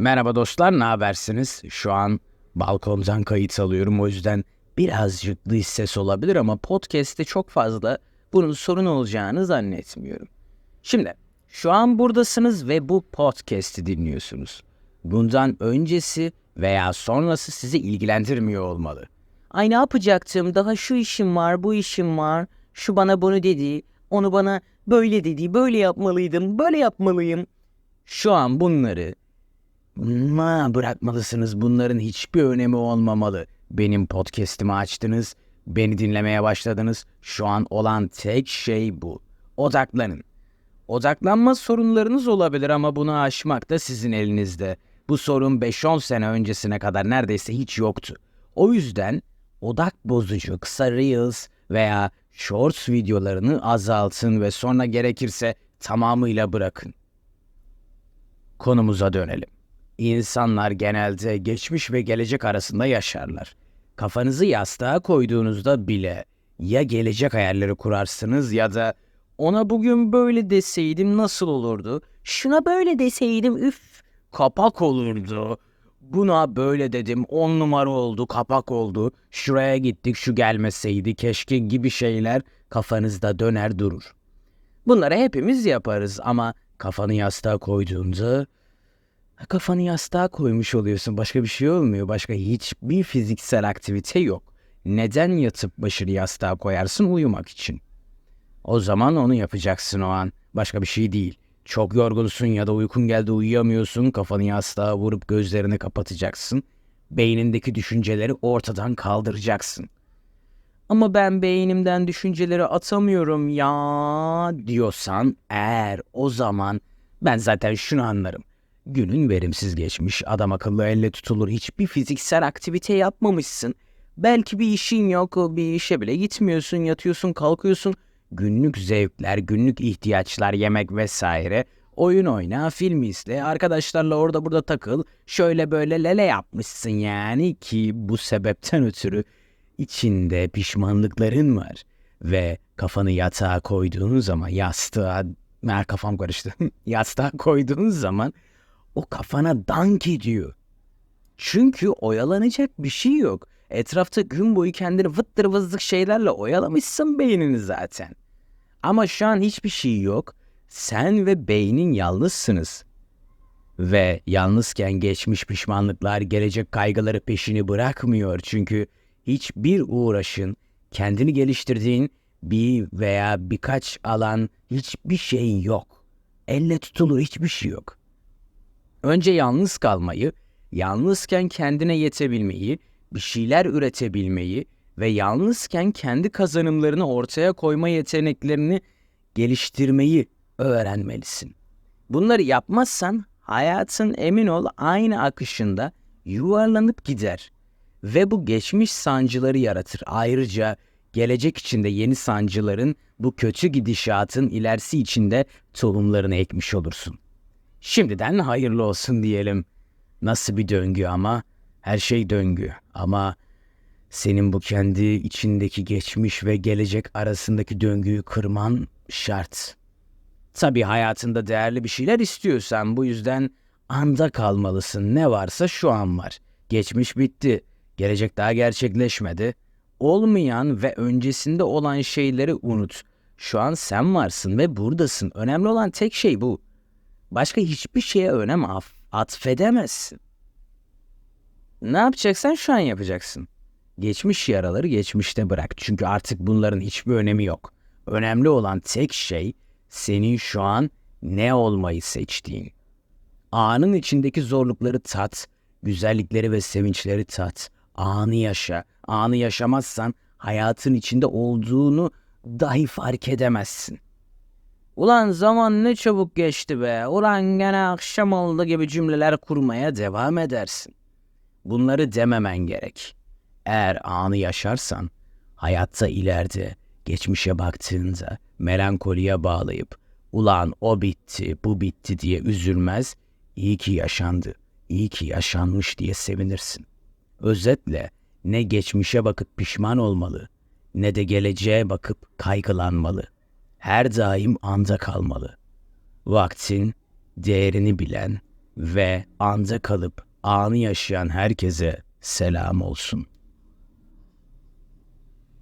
Merhaba dostlar, ne habersiniz? Şu an balkondan kayıt alıyorum o yüzden birazcık dış ses olabilir ama podcast'te çok fazla bunun sorun olacağını zannetmiyorum. Şimdi şu an buradasınız ve bu podcast'i dinliyorsunuz. Bundan öncesi veya sonrası sizi ilgilendirmiyor olmalı. Ay ne yapacaktım? Daha şu işim var, bu işim var. Şu bana bunu dedi, onu bana böyle dedi, böyle yapmalıydım, böyle yapmalıyım. Şu an bunları bırakmalısınız. Bunların hiçbir önemi olmamalı. Benim podcast'imi açtınız, beni dinlemeye başladınız. Şu an olan tek şey bu. Odaklanın. Odaklanma sorunlarınız olabilir ama bunu aşmak da sizin elinizde. Bu sorun 5-10 sene öncesine kadar neredeyse hiç yoktu. O yüzden odak bozucu kısa reels veya shorts videolarını azaltın ve sonra gerekirse tamamıyla bırakın. Konumuza dönelim. İnsanlar genelde geçmiş ve gelecek arasında yaşarlar. Kafanızı yastığa koyduğunuzda bile ya gelecek hayalleri kurarsınız ya da ona bugün böyle deseydim nasıl olurdu? Şuna böyle deseydim üf kapak olurdu. Buna böyle dedim on numara oldu kapak oldu. Şuraya gittik şu gelmeseydi keşke gibi şeyler kafanızda döner durur. Bunları hepimiz yaparız ama kafanı yastığa koyduğunda kafanı yastığa koymuş oluyorsun. Başka bir şey olmuyor. Başka hiçbir fiziksel aktivite yok. Neden yatıp başını yastığa koyarsın uyumak için? O zaman onu yapacaksın o an. Başka bir şey değil. Çok yorgunsun ya da uykun geldi uyuyamıyorsun. Kafanı yastığa vurup gözlerini kapatacaksın. Beynindeki düşünceleri ortadan kaldıracaksın. Ama ben beynimden düşünceleri atamıyorum ya diyorsan eğer o zaman ben zaten şunu anlarım. Günün verimsiz geçmiş, adam akıllı elle tutulur hiçbir fiziksel aktivite yapmamışsın. Belki bir işin yok, bir işe bile gitmiyorsun, yatıyorsun, kalkıyorsun. Günlük zevkler, günlük ihtiyaçlar, yemek vesaire. Oyun oyna, film izle, arkadaşlarla orada burada takıl. Şöyle böyle lele yapmışsın yani ki bu sebepten ötürü içinde pişmanlıkların var. Ve kafanı yatağa koyduğun zaman yastığa, ha, kafam karıştı. yastığa koyduğun zaman o kafana dank ediyor. Çünkü oyalanacak bir şey yok. Etrafta gün boyu kendini vıttır vızlık şeylerle oyalamışsın beynini zaten. Ama şu an hiçbir şey yok. Sen ve beynin yalnızsınız. Ve yalnızken geçmiş pişmanlıklar, gelecek kaygıları peşini bırakmıyor. Çünkü hiçbir uğraşın, kendini geliştirdiğin bir veya birkaç alan hiçbir şeyin yok. Elle tutulur hiçbir şey yok. Önce yalnız kalmayı, yalnızken kendine yetebilmeyi, bir şeyler üretebilmeyi ve yalnızken kendi kazanımlarını ortaya koyma yeteneklerini geliştirmeyi öğrenmelisin. Bunları yapmazsan hayatın emin ol aynı akışında yuvarlanıp gider ve bu geçmiş sancıları yaratır. Ayrıca gelecek içinde yeni sancıların bu kötü gidişatın ilerisi içinde tohumlarını ekmiş olursun. Şimdiden hayırlı olsun diyelim. Nasıl bir döngü ama her şey döngü ama senin bu kendi içindeki geçmiş ve gelecek arasındaki döngüyü kırman şart. Tabii hayatında değerli bir şeyler istiyorsan bu yüzden anda kalmalısın. Ne varsa şu an var. Geçmiş bitti. Gelecek daha gerçekleşmedi. Olmayan ve öncesinde olan şeyleri unut. Şu an sen varsın ve buradasın. Önemli olan tek şey bu. Başka hiçbir şeye önem atfedemezsin. Ne yapacaksan şu an yapacaksın. Geçmiş yaraları geçmişte bırak. Çünkü artık bunların hiçbir önemi yok. Önemli olan tek şey senin şu an ne olmayı seçtiğin. Anın içindeki zorlukları tat, güzellikleri ve sevinçleri tat. Anı yaşa. Anı yaşamazsan hayatın içinde olduğunu dahi fark edemezsin. Ulan zaman ne çabuk geçti be. Ulan gene akşam oldu gibi cümleler kurmaya devam edersin. Bunları dememen gerek. Eğer anı yaşarsan, hayatta ileride, geçmişe baktığında melankoliye bağlayıp, ulan o bitti, bu bitti diye üzülmez, iyi ki yaşandı, iyi ki yaşanmış diye sevinirsin. Özetle ne geçmişe bakıp pişman olmalı, ne de geleceğe bakıp kaygılanmalı. Her daim anda kalmalı. Vaktin değerini bilen ve anda kalıp anı yaşayan herkese selam olsun.